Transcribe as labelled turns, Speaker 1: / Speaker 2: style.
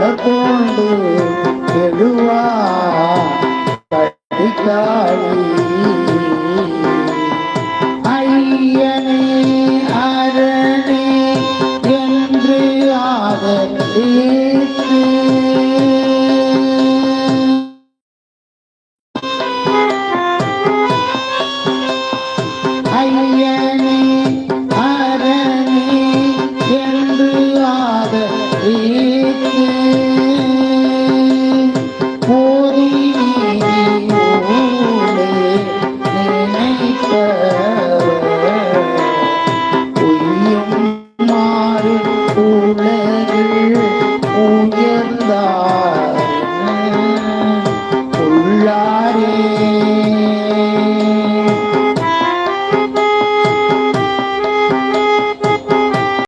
Speaker 1: மலர் கொண்டு எழுவா? கடிக்காளி ஐயனே அரணே என்று ஆதரித்து ஐயனே Yeah.